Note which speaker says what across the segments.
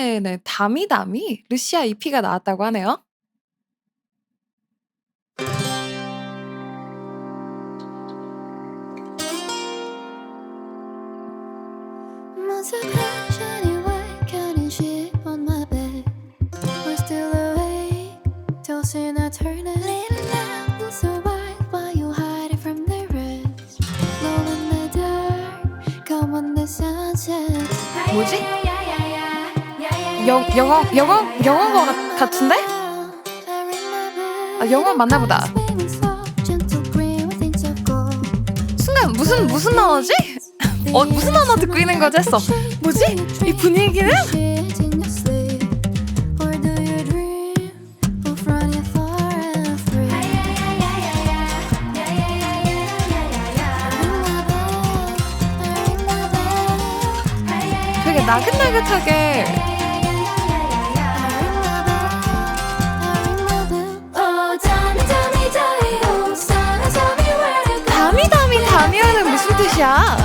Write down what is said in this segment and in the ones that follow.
Speaker 1: 이번에는 다미다미 루시아 EP가 나왔다고 하네요. 뭐지? 영 영어 영어 영어인 같은데? 아, 영어 맞나 보다. 순간 무슨 무슨 단어지? 어 무슨 단어 듣고 있는 거지 했어. 뭐지? 이 분위기는? 되게 나긋나긋하게 뜻이야?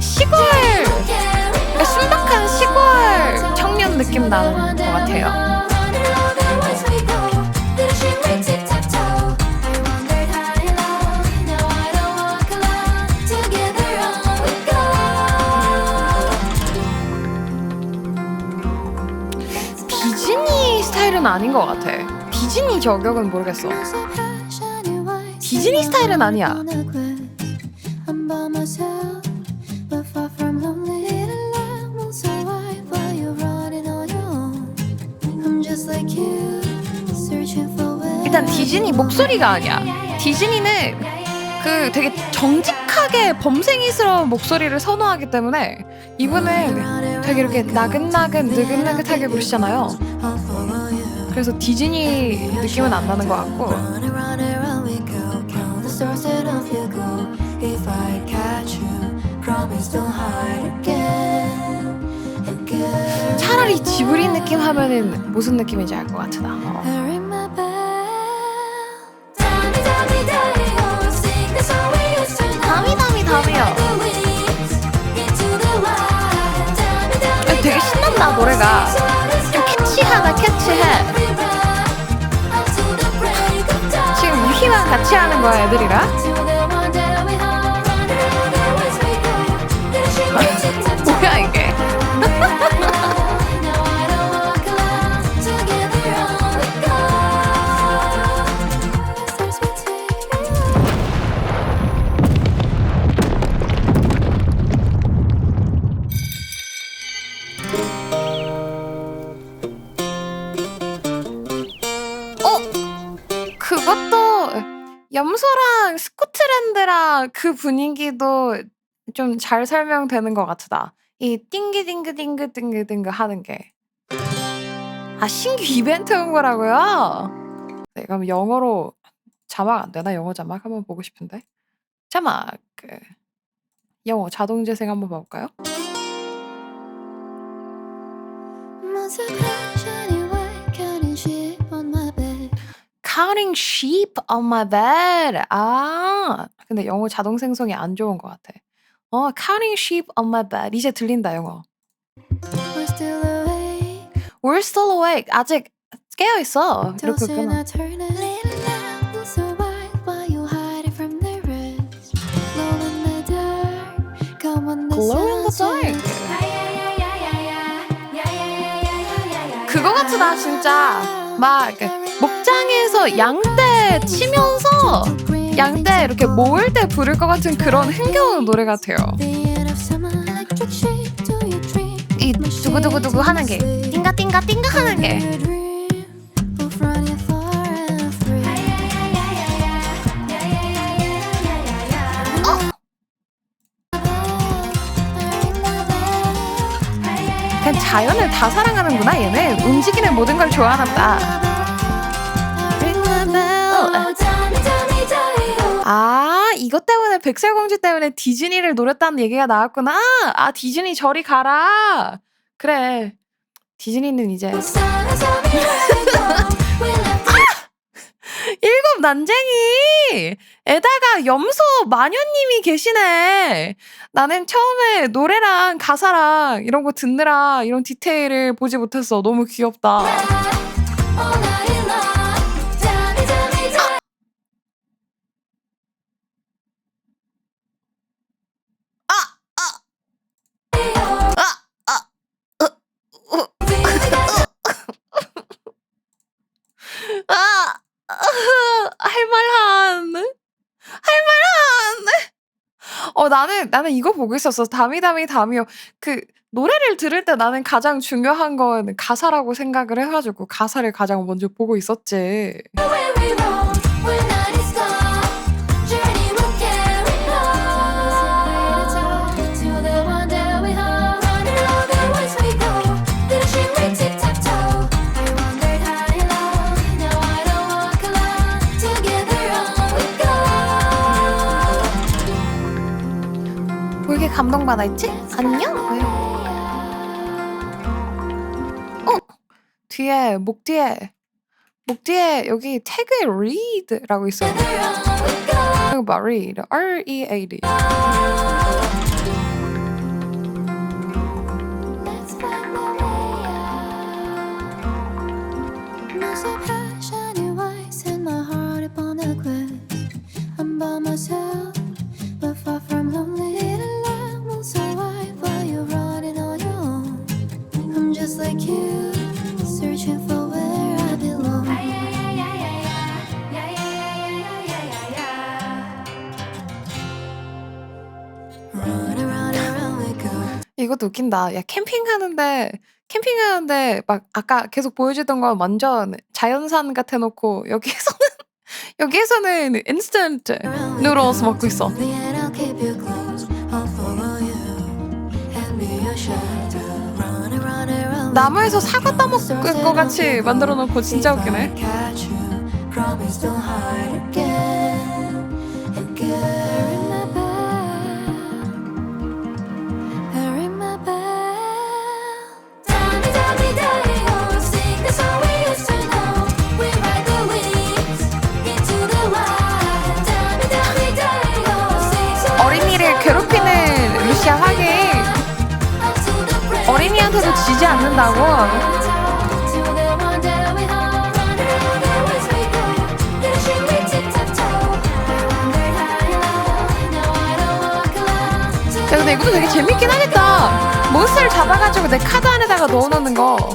Speaker 1: 시골 순박한 시골 청년 느낌 나는 것 같아요. 아닌 것 같아. 디즈니 저격은 모르겠어. 디즈니 스타일은 아니야. 일단 디즈니 목소리가 아니야. 디즈니는 그 되게 정직하게 범생이스러운 목소리를 선호하기 때문에 이분은 되게 이렇게 나긋나긋 느긋느긋하게 부르시잖아요. 그래서 디즈니 느낌은 안 나는 것 같고. 차라리 지브리 느낌 하면은 무슨 느낌인지 알 것 같아 나. 어.
Speaker 2: Oh.
Speaker 1: 다미 다미 다미요. 되게 신난다 노래가. 같이 하는 거야 애들이랑? 염소랑 스코틀랜드랑 그 분위기도 좀 잘 설명되는 것 같다. 이 띵기띵기띵기띵기띵기 하는 게. 아 신규 이벤트 온 거라고요? 네, 그럼 영어로 자막 안 되나? 영어 자막 한번 보고 싶은데. 자막 그 영어 자동 재생 한번 봐볼까요? Counting sheep on my bed. 아, 근데 영어 자동 생성이 안 좋은 것 같아. 어, counting sheep on my bed. 이제 들린다 영어.
Speaker 2: We're still awake.
Speaker 1: We're still awake. 아직 깨어 있어. 이렇게 끊어.
Speaker 2: Glow in the dark.
Speaker 1: 그거 같다 진짜. 막 목장에서 양떼 치면서 양떼 이렇게 모을 때 부를 것 같은 그런 흥겨운 노래 같아요. 이 두구두구두구 하는 게 띵가 띵가 띵가 하는 게 자연을 다 사랑하는구나 얘네 움직이는 모든 걸 좋아하나 보다. 아 이것 때문에 백설공주 때문에 디즈니를 노렸다는 얘기가 나왔구나. 아 디즈니 저리 가라. 그래 디즈니는 이제 일곱 난쟁이! 에다가 염소 마녀님이 계시네. 나는 처음에 노래랑 가사랑 이런 거 듣느라 이런 디테일을 보지 못했어. 너무 귀엽다. 어, 나는, 나는 이거 보고 있었어. 다미다미 다미요. 그, 노래를 들을 때 나는 가장 중요한 건 가사라고 생각을 해가지고 가사를 가장 먼저 보고 있었지. 감동받아 있지? 안녕? 왜? 어? 뒤에, 목 뒤에, 목 뒤에 여기 태그에 read라고 있어.
Speaker 2: Together on we go.
Speaker 1: 이거 봐, read. R-E-A-D. 것도 웃긴다. 야, 캠핑하는데, 캠핑하는데, 막, 아까 계속 보여주던 건 완전 자연산 같아 놓고, 여기에서는, 여기에서는 인스턴트 누들스 먹고 있어. 나무에서 사과 따먹을 것 같이 만들어 놓고 진짜 웃기네. 않는다고. 야, 근데 이것도 되게 재밌긴 하겠다. 몬스터를 잡아가지고 내 카드 안에다가 넣어놓는 거.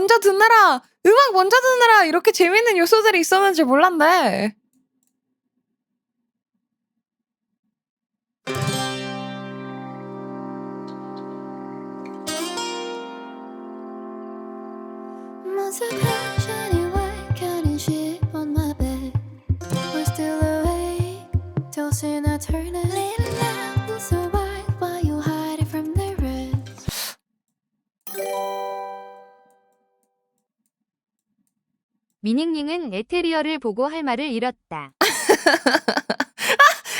Speaker 1: 먼저 듣느라, 음악 먼저 듣느라 이렇게 재밌는 요소들이 있었는지 몰랐네.
Speaker 3: 미닝닝은 에테리어를 보고 할 말을 잃었다.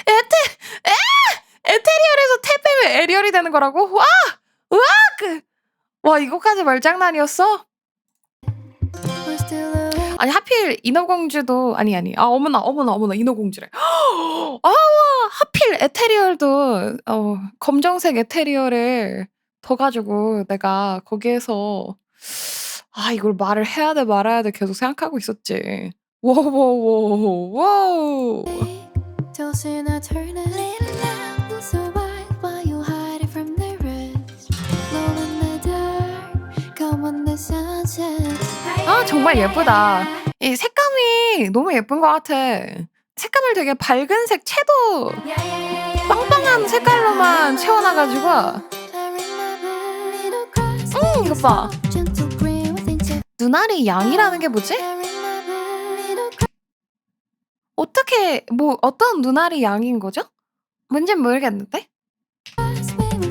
Speaker 1: 에테, 에! 에테리얼에서 태 빼면 에리얼이 되는 거라고? 와! 그, 와, 이거까지 말장난이었어? 아니, 하필 인어공주도, 아니, 아니, 아, 어머나, 어머나, 어머나, 인어공주래. 아, 하필 에테리얼도, 어, 검정색 에테리얼을 더 가지고 내가 거기에서, 아, 이걸 말을 해야 돼, 말아야 돼 계속 생각하고 있었지. 워워워워, 와우. 아, 정말 예쁘다. 이 색감이 너무 예쁜 것 같아. 색감을 되게 밝은색 채도 빵빵한 색깔로만 채워놔가지고 음, 이거 봐. 눈알이 양이라는 게 뭐지? 어떻게 뭐 어떤 눈알이 양인 거죠? 뭔진 모르겠는데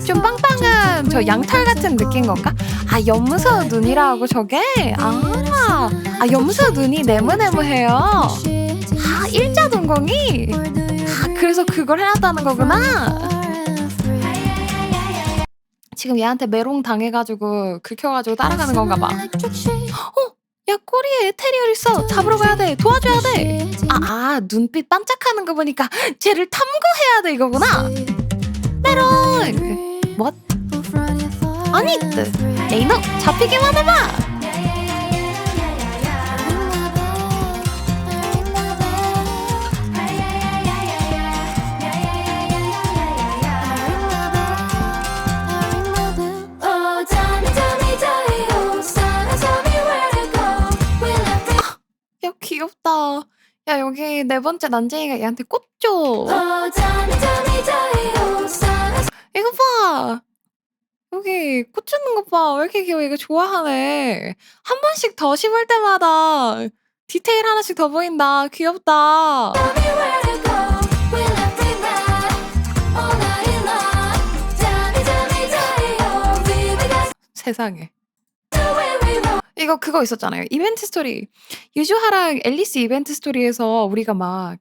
Speaker 1: 좀 빵빵한 저 양털 같은 느낌 건가? 아 염소 눈이라고 저게? 아아 염소 눈이 네모네모해요. 아 일자 동공이. 아 그래서 그걸 해놨다는 거구나. 지금 얘한테 메롱 당해가지고 긁혀가지고 따라가는 건가 봐. 야 꼬리에 에테리얼 있어. 잡으러 가야 돼. 도와줘야 돼. 아, 아 눈빛 반짝하는 거 보니까 쟤를 탐구해야 돼 이거구나. 메롱. 뭐? 아니, 야 이놈 잡히기만 해봐. 네 번째 난쟁이가 얘한테 꽃 줘.
Speaker 2: Oh, oh,
Speaker 1: 이거 봐. 여기 꽃 주는 거 봐. 왜 이렇게 귀여워. 이거 좋아하네. 한 번씩 더 심을 때마다 디테일 하나씩 더 보인다. 귀엽다.
Speaker 2: oh,
Speaker 1: 세상에. 이거 그거 있었잖아요. 이벤트 스토리. 유주하랑 앨리스 이벤트 스토리에서 우리가 막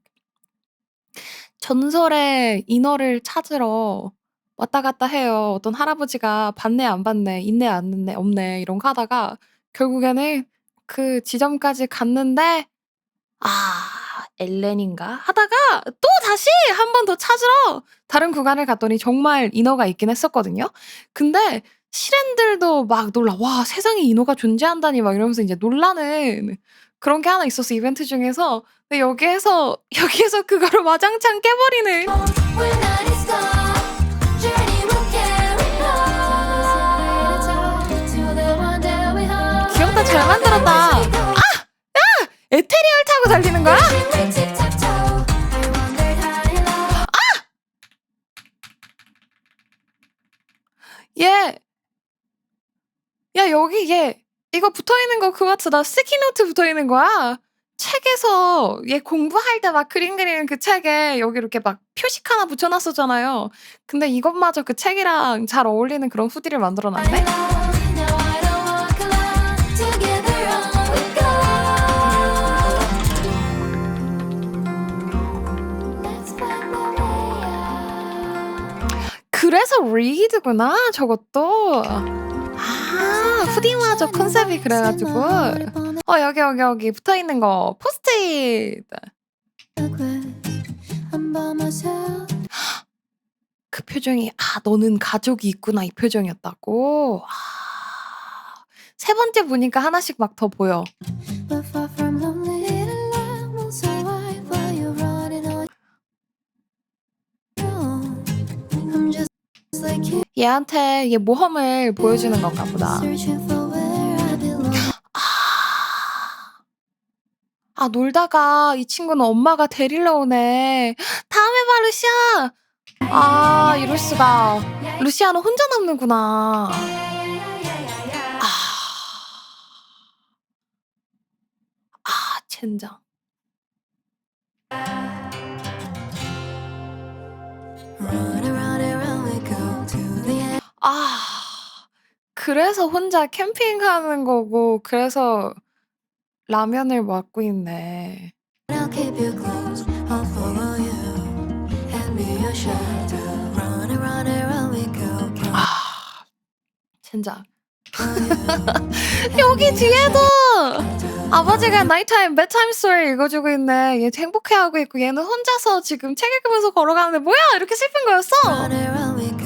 Speaker 1: 전설의 인어를 찾으러 왔다 갔다 해요. 어떤 할아버지가 받네 안 받네 있네 안 있네 없네 이런 거 하다가 결국에는 그 지점까지 갔는데 아 엘렌인가 하다가 또 다시 한 번 더 찾으러 다른 구간을 갔더니 정말 인어가 있긴 했었거든요. 근데 실엔들도 막 놀라. 와, 세상에 인어가 존재한다니 막 이러면서 이제 놀라는 그런 게 하나 있었어. 이벤트 중에서. 근데 여기에서 여기에서 그거를 와장창 깨버리는. 귀엽다. 잘 만들었다. 아! 야! 에테리얼 타고 달리는 거야?
Speaker 2: We tic-tac-toe. I wandered high and low.
Speaker 1: 얘. 야, 여기 얘. 이거 붙어 있는 거 그거 같아. 나 스티키노트 붙어 있는 거야. 책에서 얘 공부할 때 막 그림 그리는 그 책에 여기 이렇게 막 표식 하나 붙여놨었잖아요. 근데 이것마저 그 책이랑 잘 어울리는 그런 후디를 만들어놨네. 그래서 리드구나 저것도. 아 후디마저 컨셉이 그래가지고. 어 여기 여기 여기 붙어 있는 거 포스트잇. 그 표정이 아 너는 가족이 있구나 이 표정이었다고. 아, 세 번째 보니까 하나씩 막 더 보여. 얘한테 얘 모험을 보여주는 건가 보다. 아, 아 놀다가 이 친구는 엄마가 데리러 오네. 다음에 봐 루시아. 아 이럴 수가. 루시아는 혼자 남는구나. 아, 아 젠장. 아 그래서 혼자 캠핑하는 거고 그래서 라면을 먹고 있네.
Speaker 2: I'll keep you close. I'll follow you and be your shadow. Run around and round we go. Count
Speaker 1: 아
Speaker 2: on you.
Speaker 1: 여기 뒤에도 아버지가 나이타임 bedtime story 읽어주고 있네. 얘 행복해하고 있고 얘는 혼자서 지금 책 읽으면서 걸어가는데 뭐야 이렇게 슬픈 거였어?
Speaker 2: Run around we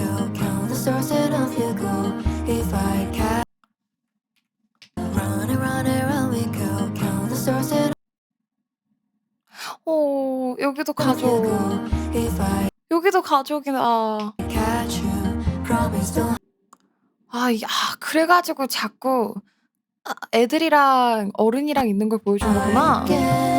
Speaker 2: go. Count the stars and off you go. If I can. Run around and round we go. Count the stars and
Speaker 1: 어 여기도
Speaker 2: off you
Speaker 1: 가족.
Speaker 2: go. If I
Speaker 1: 여기도 가족이다.
Speaker 2: catch you, promise don't.
Speaker 1: 아, 이- 아 그래가지고 자꾸 아, 애들이랑 어른이랑 있는 걸 보여준 거구나.
Speaker 2: Again,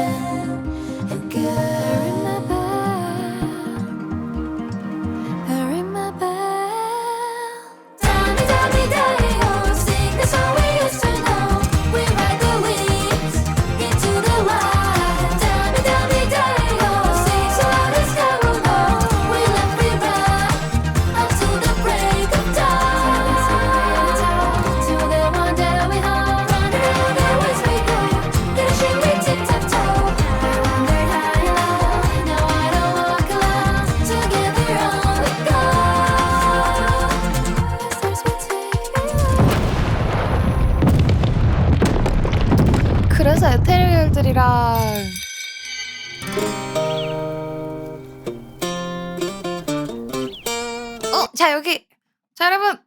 Speaker 1: 자 여기 자 여러분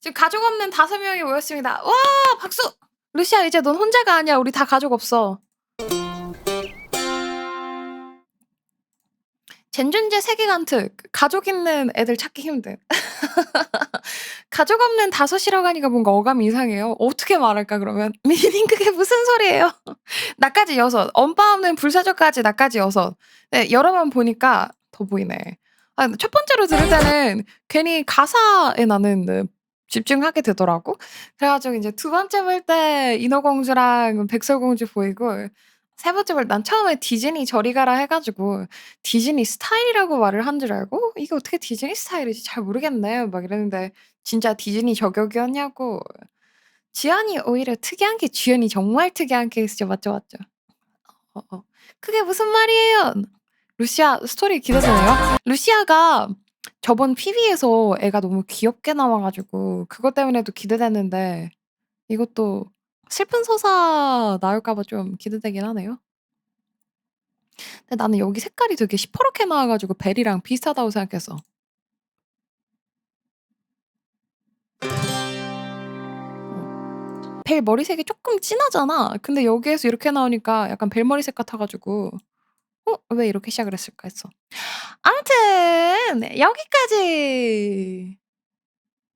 Speaker 1: 지금 가족 없는 다섯 명이 모였습니다. 와 박수! 루시아 이제 넌 혼자가 아니야. 우리 다 가족 없어. 젠존제 세계관트 가족 있는 애들 찾기 힘든. 가족 없는 다섯이라고 하니까 뭔가 어감이 이상해요. 어떻게 말할까 그러면? 미닝 그게 무슨 소리예요? 나까지 여섯, 엄빠 없는 불사조까지 나까지 여섯. 네, 여러 번 보니까 더 보이네. 아, 첫 번째로 들을 때는 괜히 가사에 나는 네, 집중하게 되더라고. 그래가지고 이제 두 번째 볼 때 인어공주랑 백설공주 보이고 세 번째 볼 난 처음에 디즈니 저리 가라 해가지고 디즈니 스타일이라고 말을 한 줄 알고 "어, 이게 어떻게 디즈니 스타일이지? 잘 모르겠네. 막 이랬는데 진짜 디즈니 저격이었냐고. 지연이 오히려 특이한 게 지연이 정말 특이한 케이스죠. 맞죠, 맞죠? 어, 어. 그게 무슨 말이에요? 루시아 스토리 기대되네요. 루시아가 저번 PB에서 애가 너무 귀엽게 나와가지고 그것 때문에도 기대됐는데 이것도 슬픈 서사 나올까봐 좀 기대되긴 하네요. 근데 나는 여기 색깔이 되게 시퍼렇게 나와가지고 벨이랑 비슷하다고 생각했어. 어. 벨 머리색이 조금 진하잖아. 근데 여기에서 이렇게 나오니까 약간 벨 머리색 같아가지고 어? 왜 이렇게 시작을 했을까 했어. 아무튼 여기까지.